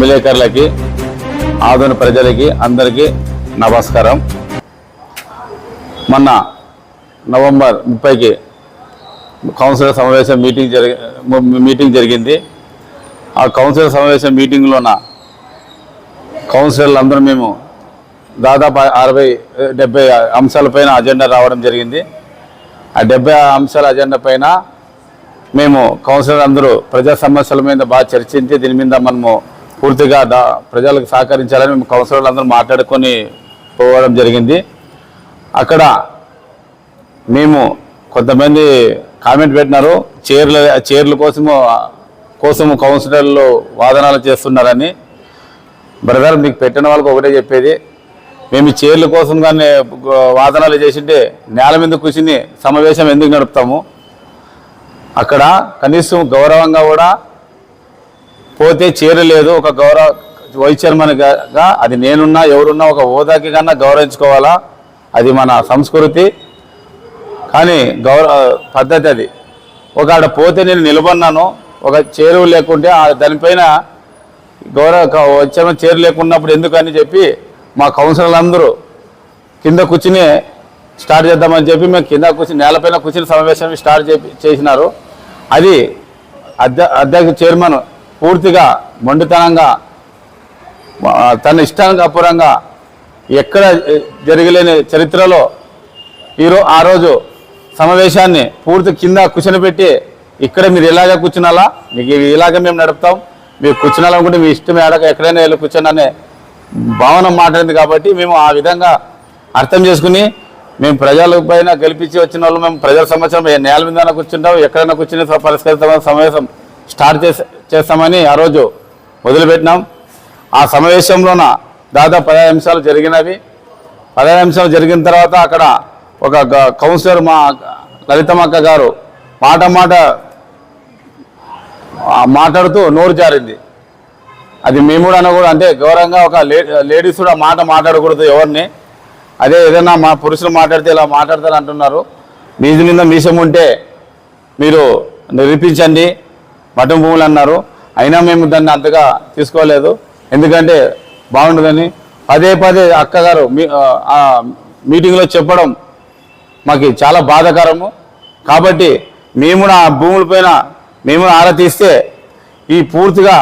విలేకరులకి ఆధునిక ప్రజలకి అందరికీ నమస్కారం. మొన్న నవంబర్ ముప్పైకి కౌన్సిలర్ సమావేశం మీటింగ్ జరిగి మీటింగ్ జరిగింది. ఆ కౌన్సిలర్ సమావేశం మీటింగ్లోన కౌన్సిలర్లు అందరూ మేము దాదాపు అరవై డెబ్బై అంశాలపైన అజెండా రావడం జరిగింది. ఆ డెబ్బై అంశాల అజెండా పైన మేము కౌన్సిలర్ అందరూ ప్రజా సమస్యల మీద బాగా చర్చించి దీని మీద మనము పూర్తిగా దా ప్రజలకు సహకరించాలని మేము కౌన్సిలర్లు అందరూ మాట్లాడుకొని పోవడం జరిగింది. అక్కడ మేము కొంతమంది కామెంట్ పెట్టినారు చీరల చైర్ల కోసము కోసము కౌన్సిలర్లు వాదనాలు చేస్తున్నారని. బ్రదర్ మీకు పెట్టిన వాళ్ళకి ఒకటే చెప్పేది మేము చీరల చైర్ల కోసం కానీ వాదనాలు చేసింటే నేల మీద కూర్చుని సమావేశం ఎందుకు నడుపుతాము? అక్కడ కనీసం గౌరవంగా కూడా పోతే చేరలేదు ఒక గౌరవ వైస్ చైర్మన్గా అది నేనున్నా ఎవరున్నా ఒక హోదాకి కన్నా గౌరవించుకోవాలా? అది మన సంస్కృతి. కానీ గౌరవ పద్ధతి అది. ఒక ఆడ పోతే నేను నిలబడినాను ఒక చేరువు లేకుంటే ఆ దానిపైన గౌరవ వచ్చే చేరు లేకున్నప్పుడు ఎందుకని చెప్పి మా కౌన్సిలర్లు అందరూ కింద కూర్చుని స్టార్ట్ చేద్దామని చెప్పి మేము కింద కూర్చుని నేలపైన కూర్చుని సమావేశం స్టార్ట్ చేసినారు. అది అధ్య అధ్యక్ష చైర్మన్ పూర్తిగా మొండితనంగా తన ఇష్టానికి అపూరంగా ఎక్కడ జరగలేని చరిత్రలో ఈరో ఆ రోజు సమావేశాన్ని పూర్తి కింద కూర్చొనిపెట్టి ఇక్కడ మీరు ఇలాగ కూర్చున్నాలా మీకు ఇలాగ మేము నడుపుతాం. మీరు కూర్చున్నాలనుకుంటే మీ ఇష్టం ఏడక ఎక్కడైనా వెళ్ళి కూర్చొని భావన మాట్లాడింది కాబట్టి మేము ఆ విధంగా అర్థం చేసుకుని మేము ప్రజల పైన గెలిపించి వచ్చిన వాళ్ళు మేము ప్రజల సంవత్సరం నేల మీద కూర్చుంటాం ఎక్కడైనా కూర్చుని పరిష్కరిస్తామని సమావేశం స్టార్ట్ చేసి చేస్తామని ఆ రోజు మొదలుపెట్టినాం ఆ సమావేశంలోన దాదాపు పదహారు అంశాలు జరిగినవి. పదహారు అంశాలు జరిగిన తర్వాత అక్కడ ఒక కౌన్సిలర్ మా లలితమ్మక్క గారు మాట మాట మాట్లాడుతూ నోరు జారింది. అది మేము కూడా అనకూడదు. అంటే గౌరవంగా ఒక లేడీస్ కూడా మాట మాట్లాడకూడదు ఎవరిని. అదే ఏదైనా మా పురుషులు మాట్లాడితే ఇలా మాట్లాడతారు అంటున్నారు మీది మీద మీసం ఉంటే మీరు నిరూపించండి. మఠం భూములు అన్నారు. అయినా మేము దాన్ని అంతగా తీసుకోలేదు. ఎందుకంటే బాగుండదని పదే పదే అక్కగారు మీ మీటింగ్లో చెప్పడం మాకు చాలా బాధాకరము. కాబట్టి మేము నా భూముల పైన మేము ఆరా తీస్తే ఈ పూర్తిగా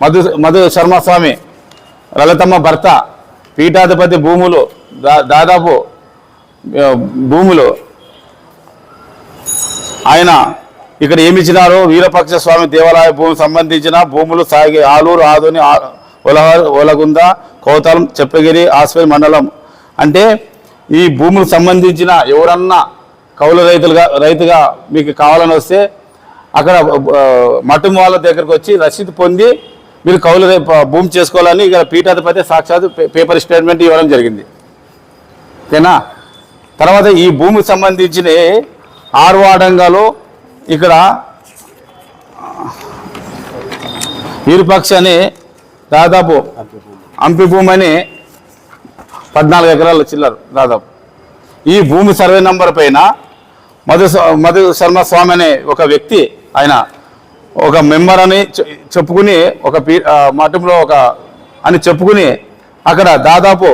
మధు మధు శర్మ స్వామి లలితమ్మ భర్త పీఠాధిపతి భూములు దా- దాదాపు భూములు ఆయన ఇక్కడ ఏమి ఇచ్చినారు వీరపక్ష స్వామి దేవాలయ భూమి సంబంధించిన భూములు సాగి ఆలూరు ఆదోని ఆ- ఒలగుంద కోతలం చెప్పగిరి ఆస్పరి మండలం. అంటే ఈ భూములకు సంబంధించిన ఎవరన్నా కౌలు రైతులుగా రైతుగా మీకు కావాలని వస్తే అక్కడ మఠం వాళ్ళ దగ్గరకు వచ్చి రసీదు పొంది మీరు కౌలు భూమి చేసుకోవాలని ఇక్కడ పీఠాధిపతి సాక్షాత్ పే- పేపర్ స్టేట్మెంట్ ఇవ్వడం జరిగింది. ఓకేనా? తర్వాత ఈ భూమికి సంబంధించిన ఆరు అడంగాలు ఇక్కడ విరుపక్ష అని దాదాపు అంపి భూమి అని పద్నాలుగు ఎకరాల చిల్లర దాదాపు. ఈ భూమి సర్వే నంబర్ పైన మధు మధు శర్మ స్వామి అనే ఒక వ్యక్తి ఆయన ఒక మెంబర్ అని చె- చెప్పుకుని ఒక పీ మటంలో మఠంలో ఒక అని చెప్పుకుని అక్కడ దాదాపు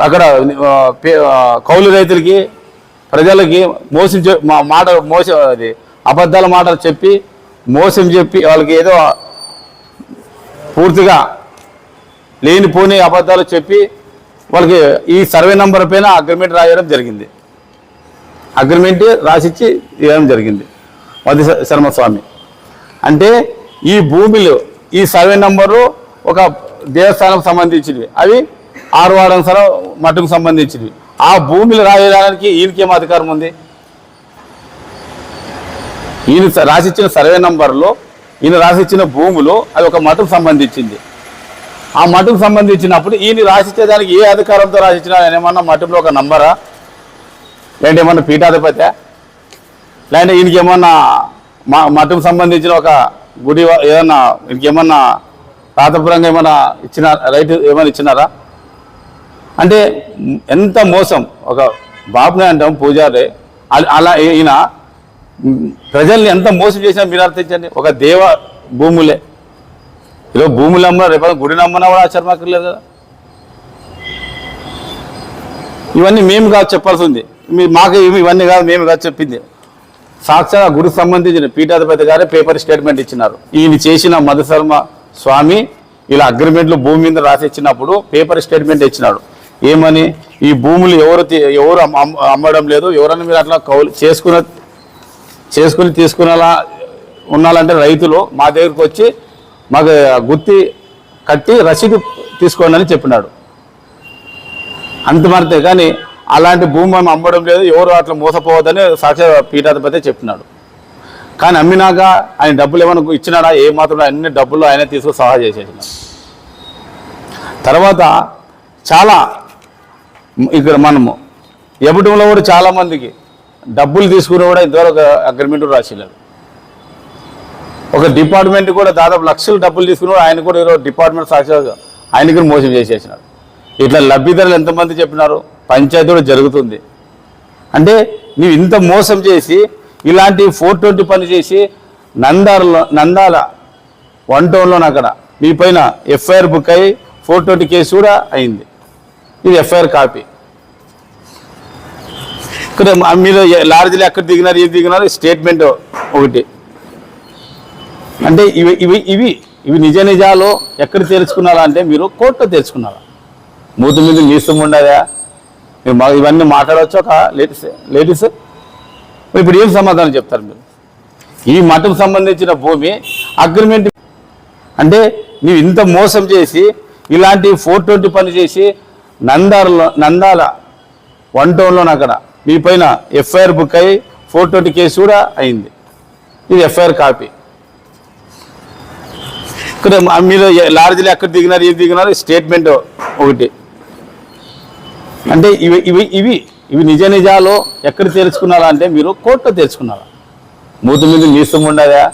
అక్కడ కౌలు రైతులకి ప్రజలకి మోసం మా మాట మోసం అది అబద్ధాల మాటలు చెప్పి మోసం చెప్పి వాళ్ళకి ఏదో పూర్తిగా లేనిపోని అబద్ధాలు చెప్పి వాళ్ళకి ఈ సర్వే నంబర్ పైన అగ్రిమెంట్ రాయడం జరిగింది. అగ్రిమెంట్ రాసిచ్చి ఇవ్వడం జరిగింది. మధు శర్మస్వామి. స్వామి అంటే ఈ భూమిలో ఈ సర్వే నంబరు ఒక దేవస్థానం సంబంధించినవి. అవి ఆరువాడం సర మట్టుకు సంబంధించినవి. ఆ భూమిలో రాయడానికి ఈయనకి ఏం అధికారం ఉంది? ఈయన స- రాసిచ్చిన సర్వే నంబర్లో ఈయన రాసిచ్చిన భూములు అది ఒక మఠకు సంబంధించింది. ఆ మటుకు సంబంధించినప్పుడు ఈయన రాసిచ్చేదానికి ఏ అధికారంతో రాసిచ్చినా ఆయన ఏమన్నా మఠంలో ఒక నంబరా? లేదంటే ఏమన్నా పీఠాధిపతి లేదంటే ఈయనకి ఏమన్నా మా మఠం సంబంధించిన ఒక గుడి ఏమన్నా ఏదన్నా ఈయనకి ఏమన్నా రాతపురంగా ఏమైనా ఇచ్చిన రైట్ ఏమైనా ఇచ్చినారా? అంటే ఎంత మోసం. ఒక బాబునే అంటాం పూజారి అలా ఈయన ప్రజల్ని ఎంత మోసం చేసినా మీరు అర్థించండి ఒక దేవ భూములే. ఈరోజు భూములు అమ్మ రేపు గుడిని నమ్మనా కూడా ఆశ్చర్యం కదా. ఇవన్నీ మేము కాదు చెప్పాల్సి ఉంది మీ మాకు ఇవి- ఇవన్నీ కాదు మేము కాదు చెప్పింది. సాక్షాత్ గుడికి సంబంధించిన పీఠాధిపతి గారే పేపర్ స్టేట్మెంట్ ఇచ్చినారు. ఈయన చేసిన మధుశర్మ స్వామి ఇలా అగ్రిమెంట్లు భూమి మీద రాసి ఇచ్చినప్పుడు పేపర్ స్టేట్మెంట్ ఇచ్చినాడు. ఏమని? ఈ భూములు ఎవరు తీ- ఎవరు అమ్మడం లేదు. ఎవరన్నా మీరు అట్లా కౌలు చేసుకున్న చేసుకుని తీసుకునేలా ఉండాలంటే రైతులు మా దగ్గరికి వచ్చి మాకు గుత్తి కట్టి రసీదు తీసుకోండి అని చెప్పినాడు. అంత కానీ అలాంటి భూమి మనం అమ్మడం లేదు. ఎవరు అట్లా మోసపోవద్దని సాక్షి పీఠాధిపతి చెప్పినాడు. కానీ అమ్మినాక ఆయన డబ్బులు ఏమైనా ఇచ్చినాడా? ఏ మాత్రం అన్ని డబ్బులు ఆయన తీసుకు సహాయం చేసేసినాడు. తర్వాత చాలా ఇక్కడ మనము ఎబటంలో కూడా చాలా మందికి డబ్బులు తీసుకుని కూడా ఇంతవరకు అగ్రిమెంట్ రాసిలేదు. ఒక డిపార్ట్మెంట్ కూడా దాదాపు లక్షలు డబ్బులు తీసుకుని కూడా ఆయన కూడా ఈరోజు డిపార్ట్మెంట్ సాక్షి ఆయన కూడా మోసం చేసేసినారు. ఇట్లా లబ్ధిదారులు ఎంతమంది చెప్పినారు? పంచాయతీ కూడా జరుగుతుంది. అంటే నువ్వు ఇంత మోసం చేసి ఇలాంటి ఫోర్ ట్వంటీ పని చేసి నందాలలో నందాల వన్ టౌన్లోని అక్కడ మీ పైన ఎఫ్ఐఆర్ బుక్ అయ్యి ఫోర్ ట్వంటీ కేసు కూడా అయింది. ఇది ఎఫ్ఐఆర్ కాపీ. ఇక్కడ మీరు లారీలు ఎక్కడ దిగినారు ఏది దిగినారు స్టేట్మెంట్ ఒకటి. అంటే ఇవి ఇవి ఇవి ఇవి నిజ నిజాలు ఎక్కడ తెలుసుకున్నారా అంటే మీరు కోర్టులో తెలుసుకున్నారా? మూతు మీద నీసం ఉండదా? మీరు మా- ఇవన్నీ మాట్లాడవచ్చు ఒక లేడీస్ లేడీస్? ఇప్పుడు ఏం సమాధానం చెప్తారు మీరు? ఈ మఠం సంబంధించిన భూమి అగ్రిమెంట్ అంటే నువ్వు ఇంత మోసం చేసి ఇలాంటి ఫోర్ ట్వంటీ పని చేసి నందార్లో నందాల వన్ టౌన్లోనక్కడ మీ పైన ఎఫ్ఐఆర్ బుక్ అయ్యి ఫోర్ ట్వంటీ కేసు కూడా అయింది. ఇది ఎఫ్ఐఆర్ కాపీ. ఇక్కడ మీరు ఎ- ఎక్కడ దిగినారు ఏది దిగినారు స్టేట్మెంట్ ఒకటి. అంటే ఇవి ఇవి ఇవి ఇవి నిజ నిజాలు ఎక్కడ తెలుసుకున్నారా అంటే మీరు కోర్టులో తెలుసుకున్నారా? మూత మీద నీసం ఉండదా?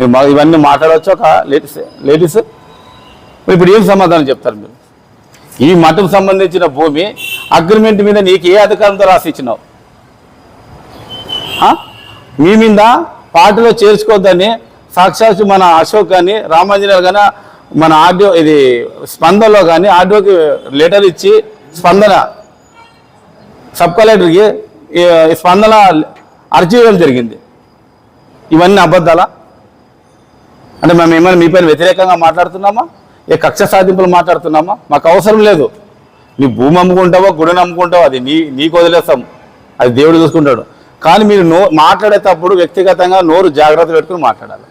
మీరు మా- ఇవన్నీ మాట్లాడవచ్చు ఒక లేడీస్ లేడీస్? ఇప్పుడు ఏం సమాధానం చెప్తారు మీరు? ఈ మఠం సంబంధించిన భూమి అగ్రిమెంట్ మీద నీకు ఏ అధికారంతో రాసి ఇచ్చినావు? మీ మీద పార్టీలో చేర్చుకోవద్దని సాక్షాత్ మన అశోక్ కానీ రామాంజనేయులు కానీ మన ఆడియో ఇది స్పందనలో కానీ ఆడియోకి లెటర్ ఇచ్చి స్పందన సబ్ కలెక్టర్కి స్పందన అర్జీ ఇవ్వడం జరిగింది. ఇవన్నీ అబద్ధాలా? అంటే మేము ఏమైనా మీ పైన వ్యతిరేకంగా మాట్లాడుతున్నామా? ఏ కక్ష సాధింపులు మాట్లాడుతున్నామా? మాకు అవసరం లేదు. నీ భూమి అమ్ముకుంటావో గుడిని అమ్ముకుంటావో అది నీ నీకు వదిలేస్తాం. అది దేవుడు చూసుకుంటాడు. కానీ మీరు నో మాట్లాడేటప్పుడు వ్యక్తిగతంగా నోరు జాగ్రత్త పెట్టుకుని మాట్లాడాలి.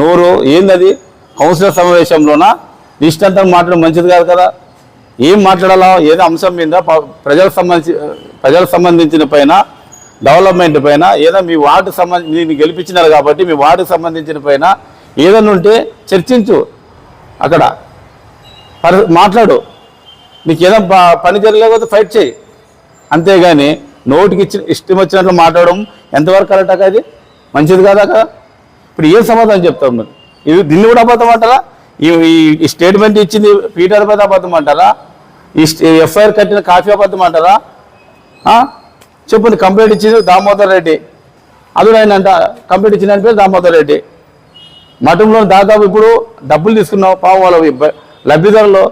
నోరు ఏందది? కౌన్సిలర్ సమావేశంలోన? ఇష్టంతం మాట్లాడడం మంచిది కాదు కదా. ఏం మాట్లాడాలా? ఏదో అంశం మీద ప్రజలకు సంబంధించి ప్రజలకు సంబంధించిన పైన డెవలప్మెంట్ పైన ఏదో మీ వార్డు సంబంధించి మీరు గెలిపించినారు కాబట్టి మీ వార్డుకు సంబంధించిన పైన ఏదన్నా ఉంటే చర్చించు. అక్కడ. పరి మాట్లాడు. నీకు ఏదో పని జరగలేకపోతే ఫైట్ చేయి. అంతేగాని నోటికి ఇచ్చిన ఇష్టం వచ్చినట్లు మాట్లాడడం ఎంతవరకు కరెక్ట్ అక్క అది మంచిది కాదా కదా ఇప్పుడు ఏం సమాధానం చెప్తాం మరి? ఇది దీన్ని కూడా అబద్ధం అంటారా? ఈ ఈ- స్టేట్మెంట్ ఇచ్చింది పీటర్ పెద్ద అబద్ధం అంటారా? ఈ ఎఫ్ఐఆర్ కట్టిన కాఫీ అబద్ధం అంటారా? ఆ? చెప్పండి కంప్లైంట్ ఇచ్చింది దామోదర్ రెడ్డి. అది ఆయన అంట కంప్లైంట్ ఇచ్చిన పేరు దామోదర్ రెడ్డి. మఠంలో దాదాపు ఇప్పుడు డబ్బులు తీసుకున్నావు పాపం వాళ్ళ లబ్ధిదారులు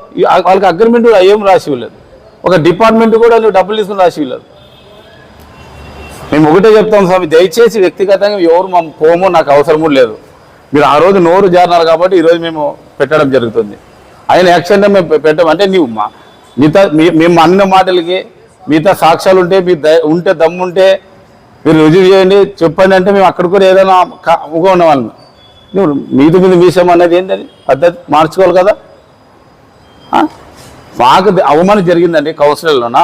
వాళ్ళకి అగ్రిమెంట్ కూడా ఏం రాసి ఇవ్వలేదు. ఒక డిపార్ట్మెంట్ కూడా నువ్వు డబ్బులు తీసుకుని రాసి ఇవ్వలేదు. మేము ఒకటే చెప్తాం స్వామి దయచేసి వ్యక్తిగతంగా ఎవరు మా పోమో నాకు అవసరం కూడా లేదు. మీరు ఆ రోజు నోరు జారినారు కాబట్టి ఈరోజు మేము పెట్టడం జరుగుతుంది. ఆయన యాక్సిడెంట్ మేము పె- అంటే నీవు మా మిగతా మీ- మేము అన్న మాటలకి మిగతా సాక్ష్యాలు ఉంటే మీ ద ఉంటే దమ్ముంటే మీరు రుజువు చేయండి. చెప్పండి అంటే మేము అక్కడ కూడా ఏదైనా ఉగా ఉన్నవాళ్ళం నువ్వు మీది మీద మీసం అనేది ఏంటని పద్ధతి మార్చుకోవాలి కదా? మాకు అవమానం జరిగిందండి కౌన్సిలర్లోన?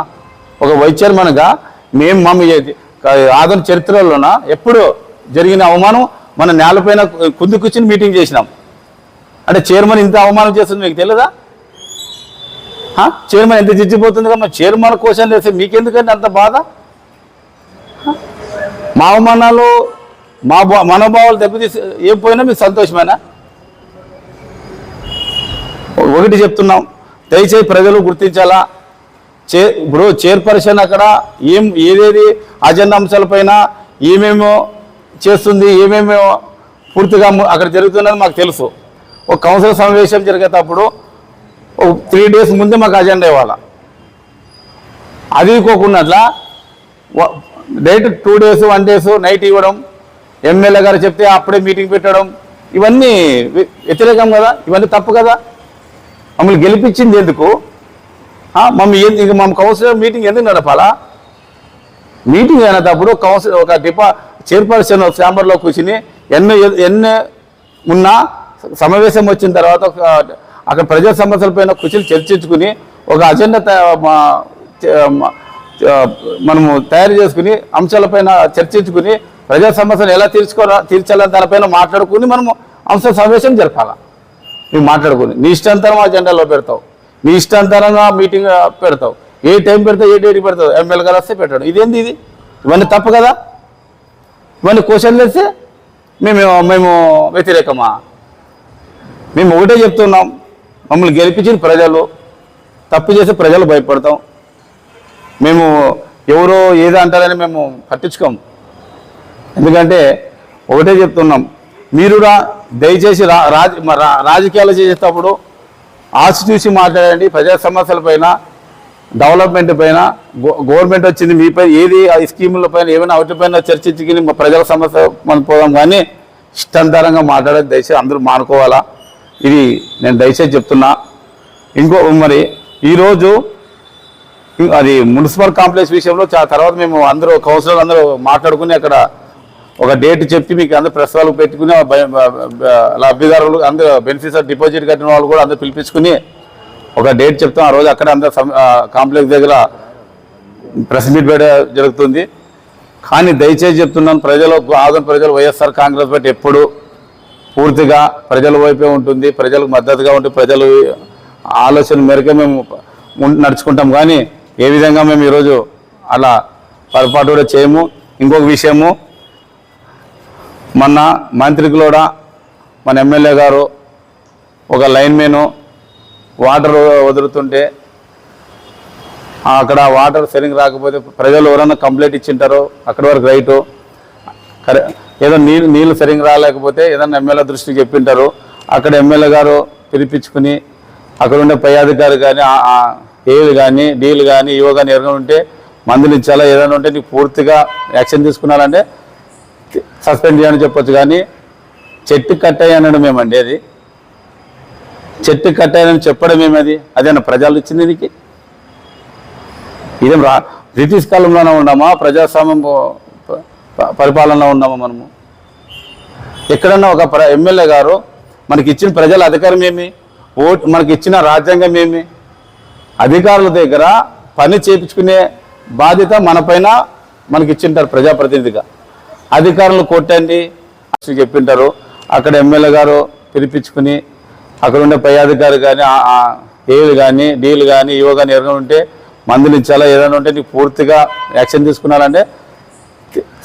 ఒక వైస్ చైర్మన్గా మేము మమ్మీ మీ- ఆదరణ చరిత్రలోన? ఎప్పుడు జరిగిన అవమానం? మన నేలపైన కుంది కూర్చుని మీటింగ్ చేసినాం. అంటే చైర్మన్ ఇంత అవమానం చేస్తుంది మీకు తెలియదా చైర్మన్ ఎంత జిచ్చిపోతుంది కదా చైర్మన్ కోసం చేస్తే మీకెందుకంటే అంత బాధ? మా అవమానాలు మా మనోభావాలు దెబ్బతీసి ఏం పోయినా మీకు సంతోషమేనా? ఒకటి చెప్తున్నాం దయచేసి ప్రజలు గుర్తించాలా? చే ఇప్పుడు చైర్పర్సన్ అక్కడ ఏం ఏదేది అజెండా అంశాలపైన ఏమేమో చేస్తుంది ఏమేమో పూర్తిగా అక్కడ జరుగుతున్నది మాకు తెలుసు. ఒక కౌన్సిల్ సమావేశం జరిగేటప్పుడు ఒక త్రీ డేస్ ముందే మాకు అజెండా ఇవ్వాలి? అది ఇవ్వకుండా direct two days one days night ఇవ్వడం ఎమ్మెల్యే గారు చెప్తే అప్పుడే మీటింగ్ పెట్టడం ఇవన్నీ వ్యతిరేకం కదా ఇవన్నీ తప్పు కదా. మమ్మల్ని గెలిపించింది ఎందుకు? మమ్మీ మమ్మల్ని ఇంక మమ్మ కౌన్సిలర్ మీటింగ్ ఎందుకు నడపాలా? మీటింగ్ అయినప్పుడు కౌన్సిల్ ఒక డిపా చైర్పర్సన్ ఛాంబర్లో కూర్చుని ఎన్ని ఎన్ని ఉన్నా సమావేశం వచ్చిన తర్వాత అక్కడ ప్రజా సమస్యల పైన కూర్చుని చర్చించుకుని ఒక అజెండా మనము తయారు చేసుకుని అంశాలపైన చర్చించుకుని ప్రజా సమస్యలు ఎలా తీర్చుకో తీర్చాలని దానిపైన మాట్లాడుకుని మనము అంశ సమావేశం జరపాలి. నువ్వు మాట్లాడుకుని. నీ ఇష్టాంతరం అజెండాలో పెడతావు. నీ ఇష్టాంతరంగా మీటింగ్ పెడతావు. ఏ టైం పెడతావు ఏ డేట్ పెడతావు? ఎమ్మెల్యే గారు వస్తే పెట్టాడు. ఇదేంది ఇది? ఇవన్నీ తప్పు కదా? ఇవన్నీ క్వశ్చన్లు వేస్తే మేము మేము వ్యతిరేకమా? మేము ఒకటే చెప్తున్నాం. మమ్మల్ని గెలిపించిన ప్రజలు తప్పు చేస్తే ప్రజలు భయపడతాం. మేము ఎవరో ఏదో అంటారని మేము పట్టించుకోము. ఎందుకంటే ఒకటే చెప్తున్నాం మీరు రా దయచేసి రా రా- రాజకీయాలు చేసేటప్పుడు ఆశ చూసి మాట్లాడండి ప్రజా సమస్యల పైన డెవలప్మెంట్ పైన గో- గవర్నమెంట్ వచ్చింది మీపై ఏది ఆ స్కీముల పైన ఏమైనా వాటిపైన చర్చించుకుని మా ప్రజల సమస్య మనం పోదాం కానీ ఇష్టాంతరంగా మాట్లాడేది దయచేసి అందరూ మానుకోవాలా? ఇది నేను దయచేసి చెప్తున్నా. ఇంకో మరి ఈరోజు అది మున్సిపల్ కాంప్లెక్స్ విషయంలో తర్వాత మేము అందరూ కౌన్సిలర్ అందరూ మాట్లాడుకుని అక్కడ ఒక డేట్ చెప్పి మీకు అందరు ప్రెస్ వాళ్ళకి పెట్టుకుని భయ- లబ్ధిదారులు అందరూ బెనిఫిషియర్ డిపాజిట్ కట్టిన వాళ్ళు కూడా అందరూ పిలిపించుకుని ఒక డేట్ చెప్తాం. ఆ రోజు అక్కడ అందరూ కాంప్లెక్స్ దగ్గర ప్రెస్ మీట్ పెట్ట జరుగుతుంది. కానీ దయచేసి చెప్తున్నాను ప్రజలు ఆదరణ ప్రజలు వైఎస్ఆర్ కాంగ్రెస్ పార్టీ ఎప్పుడు పూర్తిగా ప్రజల వైపే ఉంటుంది ప్రజలకు మద్దతుగా ఉంటే ప్రజలు ఆలోచన మేరకే మేము నడుచుకుంటాం. కానీ ఏ విధంగా మేము ఈరోజు అలా పొరపాటు కూడా చేయము. ఇంకొక విషయము మొన్న మంత్రికి కూడా మన ఎమ్మెల్యే గారు ఒక లైన్ మెను వాటర్ వదులుతుంటే అక్కడ వాటర్ సరిగ్గా రాకపోతే ప్రజలు ఎవరైనా కంప్లైంట్ ఇచ్చింటారో అక్కడి వరకు రైటు. ఏదో నీళ్ళు నీళ్ళు సరిగ్గా రాలేకపోతే ఏదన్నా ఎమ్మెల్యే దృష్టికి చెప్పింటారు. అక్కడ ఎమ్మెల్యే గారు పిలిపించుకుని అక్కడ ఉండే పై అధికారి కానీ ఏలు కానీ డీలు కానీ ఇవో కానీ ఎవరైనా ఉంటే మందులు ఇచ్చాలా ఏదైనా ఉంటే నీకు పూర్తిగా యాక్షన్ తీసుకున్నారంటే సస్పెండ్ చేయని చెప్పొచ్చు కానీ చెట్టు కట్టాయి అనడం ఏమండి అది? చెట్టు కట్టాయని చెప్పడం ఏమది? అదేనా ప్రజలు ఇచ్చింది దీనికి? ఇదేం రా బ్రిటిష్ కాలంలోనే ఉన్నామా? ప్రజాస్వామ్యం పరిపాలనలో ఉన్నామా మనము? ఎక్కడన్నా ఒక ప్ర ఎమ్మెల్యే గారు మనకి ఇచ్చిన ప్రజల అధికారం ఏమి? ఓట్ మనకి ఇచ్చిన రాజ్యాంగం ఏమి? అధికారుల దగ్గర పని చేయించుకునే బాధ్యత మన పైన మనకి ఇచ్చింటారు ప్రజాప్రతినిధిగా. అధికారులు కొట్టండి చెప్పింటారు. అక్కడ ఎమ్మెల్యే గారు పిలిపించుకుని అక్కడ ఉండే పై అధికారి కానీ ఏలు కానీ డీలు కానీ ఇవో కానీ ఎవరైనా ఉంటే మందులు ఇచ్చాలా ఏదైనా ఉంటే నీకు పూర్తిగా యాక్షన్ తీసుకున్నారంటే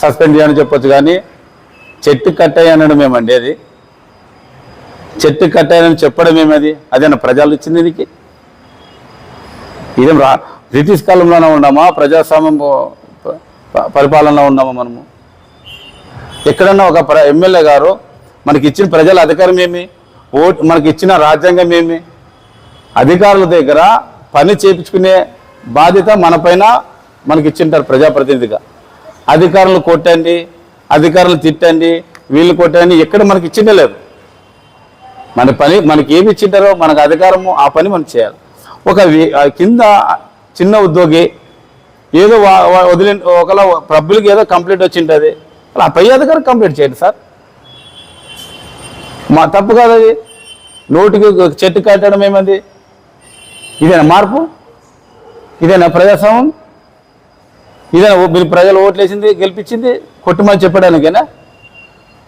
సస్పెండ్ చేయని చెప్పొచ్చు. కానీ చెట్టు కట్టాయి అనడం ఏమండి అది? చెట్టు కట్టాయని చెప్పడం ఏమది? అదేనా ప్రజలు ఇచ్చింది దీనికి ఇదేం రా బ్రిటిష్ కాలంలోనే ఉన్నామా? ప్రజాస్వామ్యం పరిపాలనలో ఉన్నామా మనము? ఎక్కడన్నా ఒక ఎమ్మెల్యే గారు మనకి ఇచ్చిన ప్రజల అధికారం ఏమి? ఓటు మనకి ఇచ్చిన రాజ్యాంగం ఏమి? అధికారుల దగ్గర పని చేయించుకునే బాధ్యత మన పైన మనకి ఇచ్చింటారు ప్రజాప్రతినిధిగా. అధికారులు కొట్టండి అధికారులు తిట్టండి వీళ్ళు కొట్టండి ఎక్కడ మనకి ఇచ్చిండే లేదు. మన పని మనకి ఏమి ఇచ్చింటారో మనకు అధికారము ఆ పని మనం చేయాలి. ఒక కింద చిన్న ఉద్యోగి ఏదో వా- వదిలి ఒకలా పబ్లిక్ ఏదో కంప్లీట్ వచ్చింటుంది. అలా పై అధికారి కంప్లీట్ చేయండి సార్. మా తప్పు కాదు అది. నోటికి ఒక చెట్టు కట్టడం ఏమంది? ఇదేనా మార్పు? ఇదేనా ప్రజాస్వామ్యం? ఇదేనా ఓ- మీరు ప్రజలు ఓట్లేసింది గెలిపించింది కొట్టుమని చెప్పడానికేనా?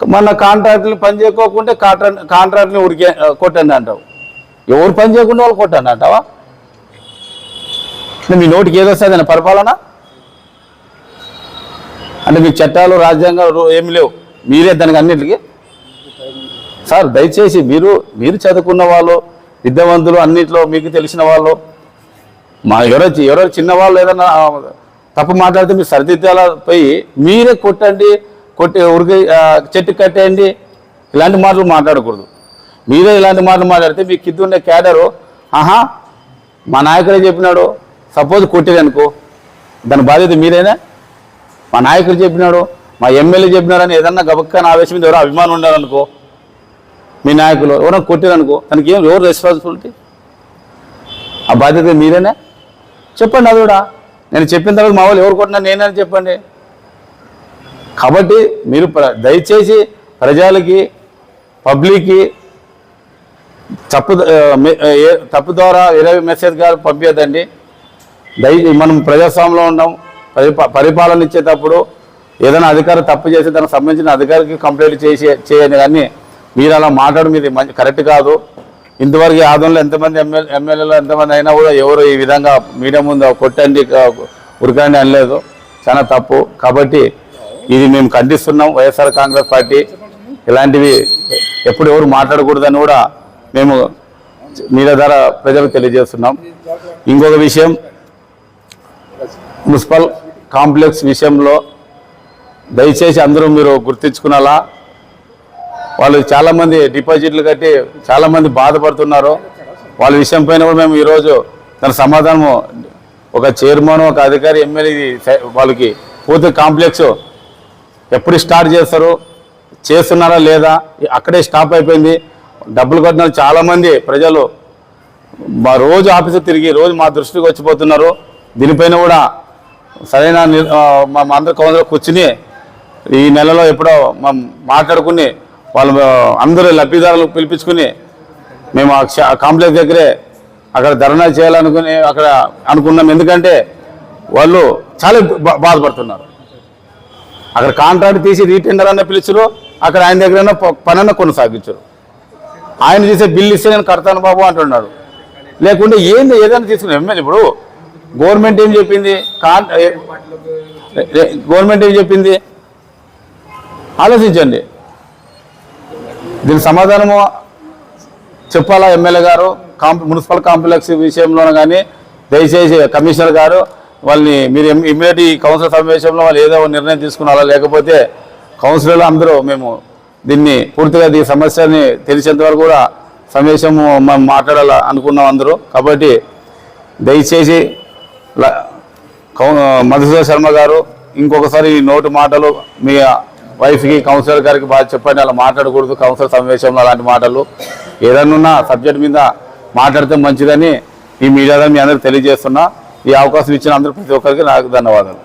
మన కాంట్రాక్టులు పని చేయకోకుంటే కాంట్రాక్ట్ కాంట్రాక్ట్ని ఉడికే కొట్టండి అంటావు. ఎవరు పని చేయకుండా వాళ్ళు కొట్టండి అంటావా? మీ నోటికి ఏదో వస్తుంది పరిపాలన? అంటే మీకు చట్టాలు రాజ్యాంగాలు ఏమి లేవు. మీరే దానికి అన్నిటికీ సార్ దయచేసి మీరు మీరు చదువుకున్న వాళ్ళు విద్యావంతులు అన్నింటిలో మీకు తెలిసిన వాళ్ళు మా ఎవరో ఎవరో చిన్నవాళ్ళు ఏదైనా తప్పు మాట్లాడితే మీరు సరిదిద్దాల పోయి మీరే కొట్టండి కొట్టి ఉరికి చెట్టు కట్టేయండి ఇలాంటి మాటలు మాట్లాడకూడదు. మీరే ఇలాంటి మాటలు మాట్లాడితే మీ కింద ఉండే క్యాడరు ఆహా మా నాయకుడే చెప్పినాడు సపోజ్ కొట్టిరనుకో దాని బాధ్యత మీరేనా? మా నాయకుడు చెప్పినాడు మా ఎమ్మెల్యే చెప్పినారని ఏదన్నా గబక్కన ఆవేశం మీద ఎవరో అభిమానం ఉండాలనుకో మీ నాయకులు ఎవరైనా కొట్టారనుకో దానికి ఏం ఎవరు రెస్పాన్సిబిలిటీ ఆ బాధ్యత మీరేనా? చెప్పండి అది కూడా నేను చెప్పిన తర్వాత మా వాళ్ళు ఎవరు కొట్టినా నేనని చెప్పండి. కాబట్టి మీరు ప్ర- దయచేసి ప్రజలకి పబ్లిక్కి తప్పు ఏ- తప్పు ద్వారా వేరే మెసేజ్ గారు పంపించదండి దయ మనం ప్రజాస్వామ్యంలో ఉన్నాం. పరిపాలన ఇచ్చేటప్పుడు ఏదైనా అధికారి తప్పు చేసి దానికి సంబంధించిన అధికారికి కంప్లైంట్ చేసి చేయండి కానీ మీరు అలా మాట్లాడడం ఇది మంచి కరెక్ట్ కాదు. ఇంతవరకు ఈ ఆదంలో ఎంతమంది ఎమ్మెల్యే ఎమ్మెల్యేలు ఎంతమంది అయినా కూడా ఎవరు ఈ విధంగా మీడియా ముందు కొట్టండి ఆ, ఉరకండి అనలేదు. చాలా తప్పు. కాబట్టి ఇది మేము ఖండిస్తున్నాం. వైఎస్ఆర్ కాంగ్రెస్ పార్టీ ఇలాంటివి ఎప్పుడు ఎవరు మాట్లాడకూడదని కూడా మేము మీడియా ద్వారా ప్రజలకు తెలియజేస్తున్నాం. ఇంకొక విషయం మున్సిపల్ కాంప్లెక్స్ విషయంలో దయచేసి అందరూ మీరు గుర్తించుకునేలా వాళ్ళు చాలామంది డిపాజిట్లు కట్టి చాలామంది బాధపడుతున్నారు. వాళ్ళ విషయం పైన కూడా మేము ఈరోజు తన సమాధానము ఒక చైర్మన్ ఒక అధికారి ఎమ్మెల్యే వాళ్ళకి పూర్తి కాంప్లెక్స్ ఎప్పుడు స్టార్ట్ చేస్తారు చేస్తున్నారా లేదా అక్కడే స్టాప్ అయిపోయింది. డబ్బులు కట్టిన చాలామంది ప్రజలు మా రోజు ఆఫీసు తిరిగి రోజు మా దృష్టికి వచ్చిపోతున్నారు. దీనిపైన కూడా సరైన నిర్- ఆ, మా కూర్చుని ఈ నెలలో ఎప్పుడో మా మాట్లాడుకుని వాళ్ళు అందరూ లబ్ధిదారులకు పిలిపించుకుని మేము ఆ కాంప్లెక్స్ దగ్గరే అక్కడ ధర్నా చేయాలనుకుని అక్కడ అనుకున్నాం. ఎందుకంటే వాళ్ళు చాలా బా- బాధపడుతున్నారు. అక్కడ కాంట్రాక్ట్ తీసి రీటెండర్ అన్న పిలిచారు అక్కడ ఆయన దగ్గర పనన్న కొనసాగించరు. కొనసాగించారు ఆయన చేసే బిల్లు ఇస్తే నేను కడతాను బాబు అంటున్నాడు లేకుంటే ఏంది ఏదైనా తీసుకుని ఎమ్మెల్యే ఇప్పుడు గవర్నమెంట్ ఏం చెప్పింది? గవర్నమెంట్ ఏం చెప్పింది? ఆలోచించండి. దీని సమాధానము చెప్పాలా ఎమ్మెల్యే గారు? కాంప్ మున్సిపల్ కాంప్లెక్స్ విషయంలో కానీ దయచేసి కమిషనర్ గారు వాళ్ళని మీరు ఇమ్మీడియట్ ఈ కౌన్సిల్ సమావేశంలో వాళ్ళు ఏదో ఒక నిర్ణయం తీసుకున్నారా? లేకపోతే కౌన్సిలర్లు అందరూ మేము దీన్ని పూర్తిగా ఈ సమస్యని తెలిసేంత వరకు కూడా సమావేశము మనం మాట్లాడాలి అనుకున్నాం అందరూ. కాబట్టి దయచేసి మధుసూదన్ శర్మ గారు ఇంకొకసారి ఈ నోటు మాటలు మీ వైఫ్కి కౌన్సిలర్ గారికి బాగా చెప్పండి. అలా మాట్లాడకూడదు. కౌన్సిలర్ సమావేశంలో అలాంటి మాటలు ఏదన్నా సబ్జెక్ట్ మీద మాట్లాడితే మంచిదని ఈ మీడియాలో మీ అందరికి తెలియజేస్తున్నా. ఈ అవకాశం ఇచ్చిన అందరూ ప్రతి ఒక్కరికి నాకు ధన్యవాదాలు.